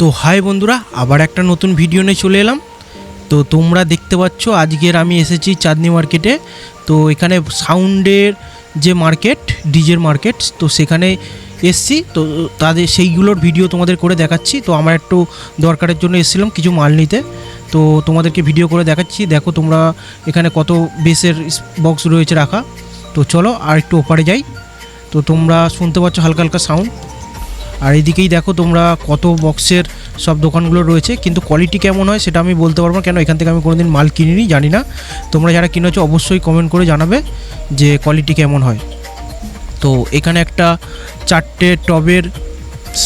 তো হাই বন্ধুরা, আবার একটা নতুন ভিডিও নিয়ে চলে এলাম। তো তোমরা দেখতে পাচ্ছ, আজকের আমি এসেছি চাঁদনি মার্কেটে তো এখানে সাউন্ডের যে মার্কেট ডিজের মার্কেট তো সেখানে এসছি। তো তাদের সেইগুলোর ভিডিও তোমাদের করে দেখাচ্ছি। তো আমার একটু দরকারের জন্য এসেছিলাম কিছু মাল নিতে। তো তোমাদেরকে ভিডিও করে দেখাচ্ছি। দেখো তোমরা এখানে কত বেসের বক্স রয়েছে রাখা। তো চলো আর একটু ওপারে যাই। তো তোমরা শুনতে পাচ্ছ হালকা হালকা সাউন্ড আর এদিকেই দেখো তোমরা কত বক্সের সব দোকানগুলো রয়েছে, কিন্তু কোয়ালিটি কেমন হয় সেটা আমি বলতে পারব না, কেন এখান থেকে আমি কোনোদিন মাল কিনিনি জানি না। তোমরা যারা কিনেছো অবশ্যই কমেন্ট করে জানাবে যে কোয়ালিটি কেমন হয়। তো এখানে একটা চারটে টবের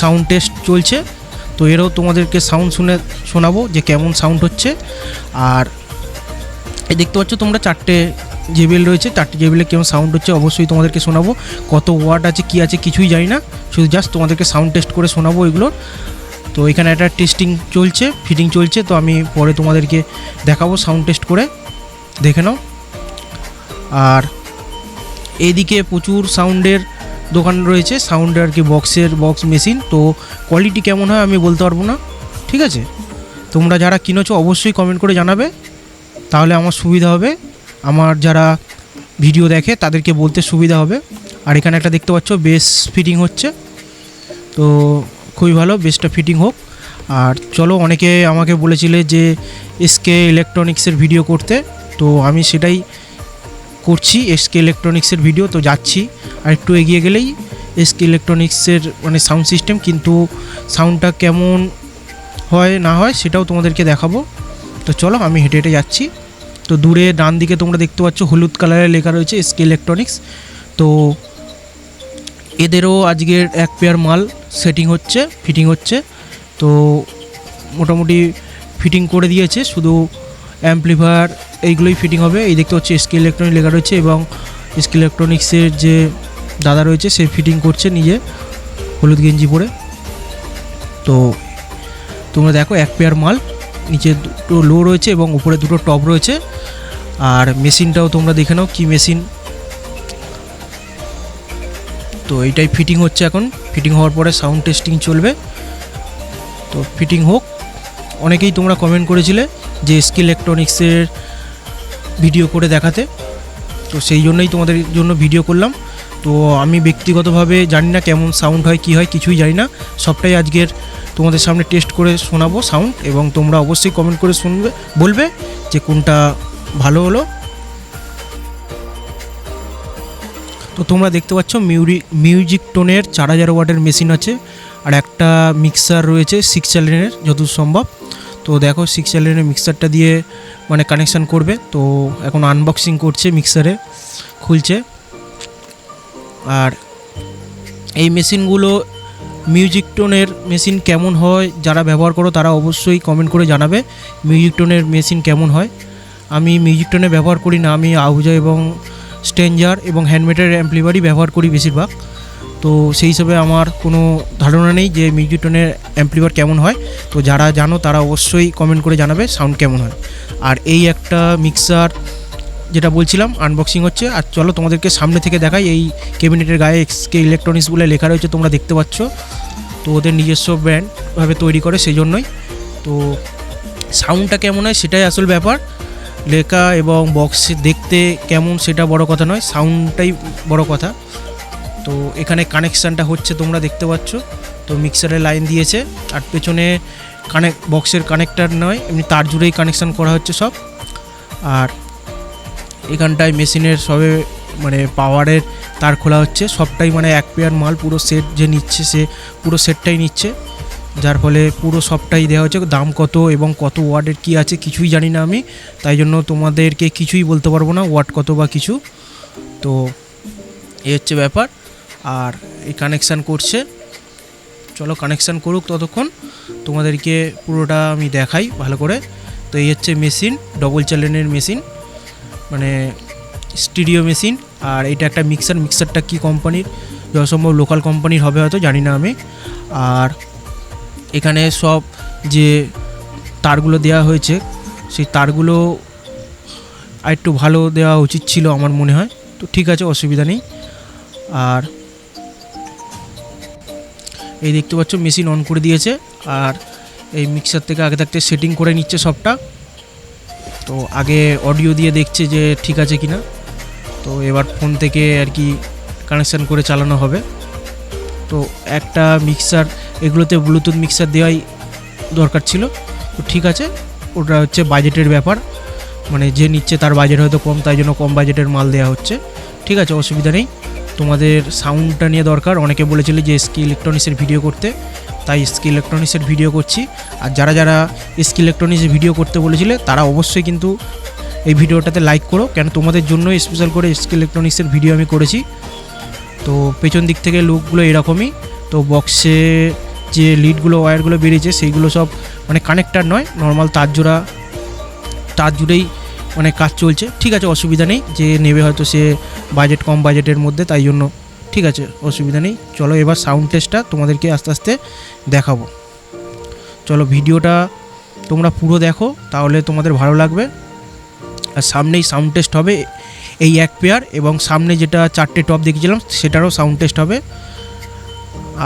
সাউন্ড টেস্ট চলছে, তো এরও তোমাদেরকে সাউন্ড শুনে, শোনাবো যে কেমন সাউন্ড হচ্ছে। আর দেখতে পাচ্ছ তোমরা চারটে জেবিএল রয়েছে, চারটে জেবিএলে কেমন সাউন্ড হচ্ছে অবশ্যই তোমাদেরকে শোনাবো। কত ওয়াট আছে, কি আছে কিছুই জানি না, শুধু জাস্ট তোমাদেরকে সাউন্ড টেস্ট করে শোনাবো এগুলোর তো এখানে একটা টেস্টিং চলছে ফিটিং চলছে, তো আমি পরে তোমাদেরকে দেখাবো সাউন্ড টেস্ট করে, দেখে নাও। আর এইদিকে প্রচুর সাউন্ডের দোকান রয়েছে সাউন্ডের আর কি বক্সের বক্স মেশিন তো কোয়ালিটি কেমন হয় আমি বলতে পারব না, ঠিক আছে? তোমরা যারা কিনেছো অবশ্যই কমেন্ট করে জানাবে, তাহলে আমার সুবিধা হবে। আমার যারা ভিডিও দেখে তাদেরকে বলতে সুবিধা হবে। আর এখানে একটা দেখতে পাচ্ছ বেস ফিটিং হচ্ছে। তো খুবই ভালো বেসটা ফিটিং হোক। আর চলো, অনেকে আমাকে বলেছিলে যে এসকে ইলেকট্রনিক্সের ভিডিও করতে। তো আমি সেটাই করছি এসকে ইলেকট্রনিক্সের ভিডিও তো যাচ্ছি। আর একটু এগিয়ে গেলেই এসকে ইলেকট্রনিক্সের মানে সাউন্ড সিস্টেম কিন্তু সাউন্ডটা কেমন হয় না হয় সেটাও তোমাদেরকে দেখাবো। তো চলো, আমি হেঁটে হেঁটে যাচ্ছি। তো দূরে, ডান দিকে তোমরা দেখতে পাচ্ছ হলুদ কালারের লেখা রয়েছে এসকে ইলেকট্রনিক্স তো এদেরও আজকের এক পেয়ার মাল সেটিং হচ্ছে ফিটিং হচ্ছে। তো মোটামুটি ফিটিং করে দিয়েছে, শুধু অ্যাম্পলিফায়ার এইগুলোই ফিটিং হবে। এই দেখতে হচ্ছে এসকে ইলেকট্রনিক লেখা রয়েছে এবং এসকে ইলেকট্রনিক্সের যে দাদা রয়েছে, সে ফিটিং করছে নিজে হলুদ গেঞ্জি পরে। তো তোমরা দেখো এক পেয়ার মাল। নিচে দুটো লো রয়েছে এবং উপরে দুটো টপ রয়েছে। আর মেশিনটাও তোমরা দেখে নাও কী মেশিন। তো এইটাই ফিটিং হচ্ছে এখন। ফিটিং হওয়ার পরে সাউন্ড টেস্টিং চলবে। তো ফিটিং হোক। অনেকেই তোমরা কমেন্ট করেছিলে যে স্কিল ইলেকট্রনিক্সের ভিডিও করে দেখাতে। তো সেই জন্যই তোমাদের জন্য ভিডিও করলাম। তো আমি ব্যক্তিগতভাবে জানি না কেমন সাউন্ড হয়, কি হয়, কিছুই জানি না। সবটাই আজকের তোমাদের সামনে টেস্ট করে শোনাবো সাউন্ড এবং তোমরা অবশ্যই কমেন্ট করে শুনবে, বলবে যে কোনটা ভালো হলো। তো তোমরা দেখতে পাচ্ছ মিউরি, মিউজিক টোনের চার হাজার ওয়াটের মেশিন আছে আর একটা মিক্সার রয়েছে সিক্স চ্যানেলের যতদূর সম্ভব। তো দেখো সিক্স চ্যানেলের মিক্সারটা দিয়ে মানে কানেকশান করবে। তো এখন আনবক্সিং করছে মিক্সারে খুলছে। আর এই মেশিনগুলো মিউজিক টোনের মেশিন কেমন হয়, যারা ব্যবহার করো তারা অবশ্যই কমেন্ট করে জানাবে মিউজিক টোনের মেশিন কেমন হয়। আমি মিউজিক টোনে ব্যবহার করি না, আমি আহুজা এবং স্টেঞ্জার এবং হ্যান্ডমেডের অ্যাম্পলিফারই ব্যবহার করি বেশিরভাগ। তো সেই হিসাবে আমার কোনো ধারণা নেই যে মিউজিক টোনের অ্যাম্পলিফার কেমন হয়। তো যারা জানো তারা অবশ্যই কমেন্ট করে জানাবে সাউন্ড কেমন হয়। আর এই একটা মিক্সার যেটা বলছিলাম আনবক্সিং হচ্ছে। আর চলো তোমাদেরকে সামনে থেকে দেখাই, এই ক্যাবিনেটের গায়ে এক্সকে ইলেকট্রনিক্স বলে লেখা রয়েছে, তোমরা দেখতে পাচ্ছ। তো ওদের নিজস্ব ব্র্যান্ডভাবে তৈরি করে সেই জন্যই তো সাউন্ডটা কেমন হয়, সেটাই আসল ব্যাপার। লেখা এবং বক্স দেখতে কেমন, সেটা বড় কথা নয় সাউন্ডটাই বড় কথা। তো এখানে কানেকশানটা হচ্ছে, তোমরা দেখতে পাচ্ছ। তো মিক্সারের লাইন দিয়েছে, আর পেছনে কানেক্ট বক্সের কানেক্টার নয়, এমনি তার জুড়েই কানেকশান করা হচ্ছে সব। আর এখানটায় মেশিনের সবে মানে পাওয়ারের তার খোলা হচ্ছে, সবটাই মানে এক পেয়ার মাল পুরো সেট যে নিচ্ছে সে পুরো সেটটাই নিচ্ছে। যার ফলে পুরো সবটাই দেওয়া হচ্ছে। দাম কত এবং কত ওয়ার্ডের কি আছে কিছুই জানি না আমি। তাই জন্য তোমাদেরকে কিছুই বলতে পারব না, ওয়াট কত বা কিছু। তো এই হচ্ছে ব্যাপার। আর এই কানেকশান করছে। চলো কানেকশান করুক ততক্ষণ। তোমাদেরকে পুরোটা আমি দেখাই ভালো করে। তো এই হচ্ছে মেশিন ডবল চ্যানেলের মেশিন মানে স্টিডিও মেশিন আর এটা একটা মিক্সার, মিক্সারটা কী কোম্পানির? যথাসম্ভব লোকাল কোম্পানির হবে হয়তো, জানি না আমি। আর এখানে সব যে তারগুলো দেওয়া হয়েছে, সেই তারগুলো আর একটু ভালো দেওয়া উচিত ছিল আমার মনে হয়। তো ঠিক আছে, অসুবিধা নেই। আর এই দেখতে পাচ্ছ, মেশিন অন করে দিয়েছে। আর এই মিক্সার থেকে আগে থাকতে সেটিং করে নিচ্ছে সবটা। তো আগে অডিও দিয়ে দেখছে যে ঠিক আছে কি না তো এবার ফোন থেকে আর কি কানেকশান করে চালানো হবে। তো একটা মিক্সার এগুলোতে ব্লুটুথ মিক্সার দেওয়াই দরকার ছিল। তো ঠিক আছে, ওটা হচ্ছে বাজেটের ব্যাপার। মানে যে নিচ্ছে তার বাজেট হয়তো কম, তাই জন্য কম বাজেটের মাল দেওয়া হচ্ছে। ঠিক আছে, অসুবিধা নেই। তোমাদের সাউন্ডটা নিয়ে দরকার। অনেকে বলেছিলে যে এসকি ইলেকট্রনিক্সের ভিডিও করতে। তাই এসকি ইলেকট্রনিক্সের ভিডিও করছি। আর যারা যারা এসকি ইলেকট্রনিক্সের ভিডিও করতে বলেছিলে, তারা অবশ্যই কিন্তু এই ভিডিওটাতে লাইক করো। কেন তোমাদের জন্য স্পেশাল করে এসকি ইলেকট্রনিক্সের ভিডিও আমি করেছি। তো পেছন দিক থেকে লুকগুলো এরকমই। তো বক্সে যে লিডগুলো ওয়্যারগুলো বেরিয়েছে, সেইগুলো সব মানে কানেক্টার নয় নর্মাল তার জোড়া, তার জুড়েই মানে কাজ চলছে। ঠিক আছে, অসুবিধা নেই, যে নেবে হয়তো সে বাজেট কম বাজেটের মধ্যে, তাই জন্য ঠিক আছে, অসুবিধা নেই। চলো এবার সাউন্ড টেস্টটা তোমাদেরকে আস্তে আস্তে দেখাবো। চলো ভিডিওটা তোমরা পুরো দেখো, তাহলে তোমাদের ভালো লাগবে। আর সামনেই সাউন্ড টেস্ট হবে এই এক পেয়ার এবং সামনে যেটা চারটে টপ দেখেছিলাম, সেটারও সাউন্ড টেস্ট হবে।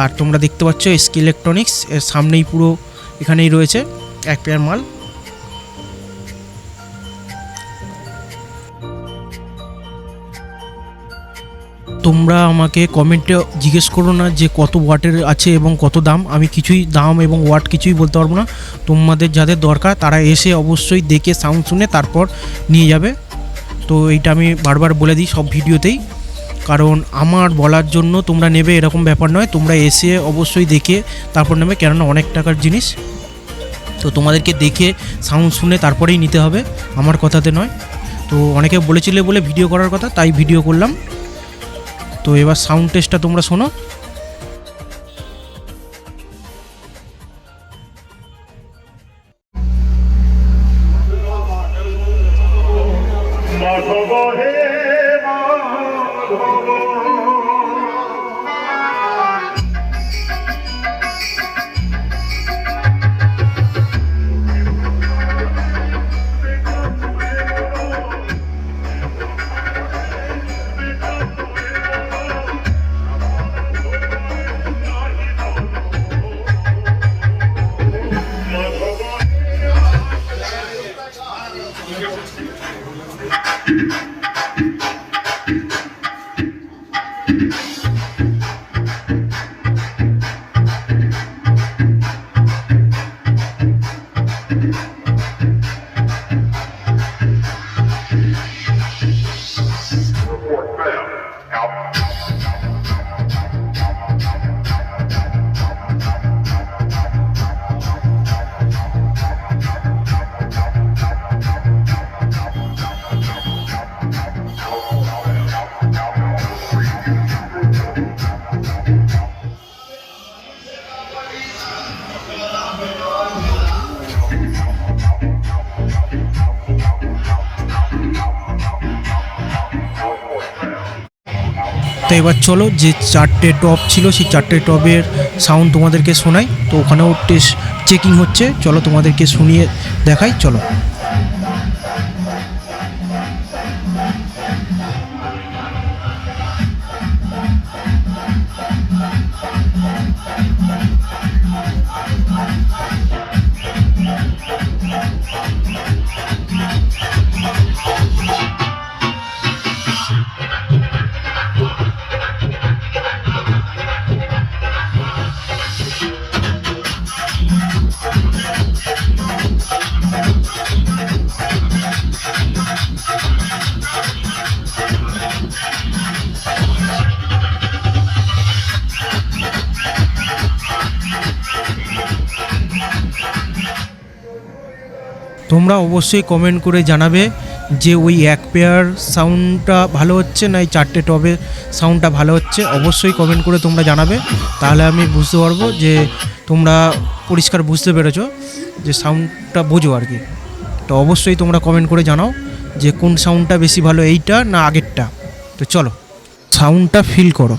আর তোমরা দেখতে পাচ্ছ এসকি ইলেকট্রনিক্স, এর সামনেই পুরো এখানেই রয়েছে এক পেয়ার মাল। তোমরা আমাকে কমেন্টে জিজ্ঞেস করো না যে কত ওয়াটের আছে এবং কত দাম। আমি কিছুই দাম এবং ওয়াট কিছুই বলতে পারব না। তোমাদের যাদের দরকার, তারা এসে অবশ্যই দেখে সাউন্ড শুনে তারপর নিয়ে যাবে। তো এইটা আমি বারবার বলে দিই সব ভিডিওতেই। কারণ আমার বলার জন্য তোমরা নেবে, এরকম ব্যাপার নয়। তোমরা এসে অবশ্যই দেখে, তারপর নেবে। কেননা অনেক টাকার জিনিস। তো তোমাদেরকে দেখে সাউন্ড শুনে তারপরেই নিতে হবে। আমার কথাতে নয়। তো অনেকে বলেছিলে বলে ভিডিও করার কথা, তাই ভিডিও করলাম। তো এবার সাউন্ড টেস্টটা তোমরা শোনো। এবার চলো, যে চারটে টপ ছিল, সেই চারটে টপের সাউন্ড তোমাদেরকে শোনাই। তো ওখানেও টেস্ট চেকিং হচ্ছে। চলো তোমাদেরকে শুনিয়ে দেখাই, চলো। তোমরা অবশ্যই কমেন্ট করে জানাবে যে ওই এক পেয়ার সাউন্ডটা ভালো হচ্ছে না এই চারটে টবে সাউন্ডটা ভালো হচ্ছে। অবশ্যই কমেন্ট করে তোমরা জানাবে। তাহলে আমি বুঝতে পারব যে তোমরা পরিষ্কার বুঝতে পেরেছ যে সাউন্ডটা বোঝো আর কি। তো অবশ্যই তোমরা কমেন্ট করে জানাও। যে কোন সাউন্ডটা বেশি ভালো এইটা না আগেরটা। তো চলো সাউন্ডটা ফিল করো।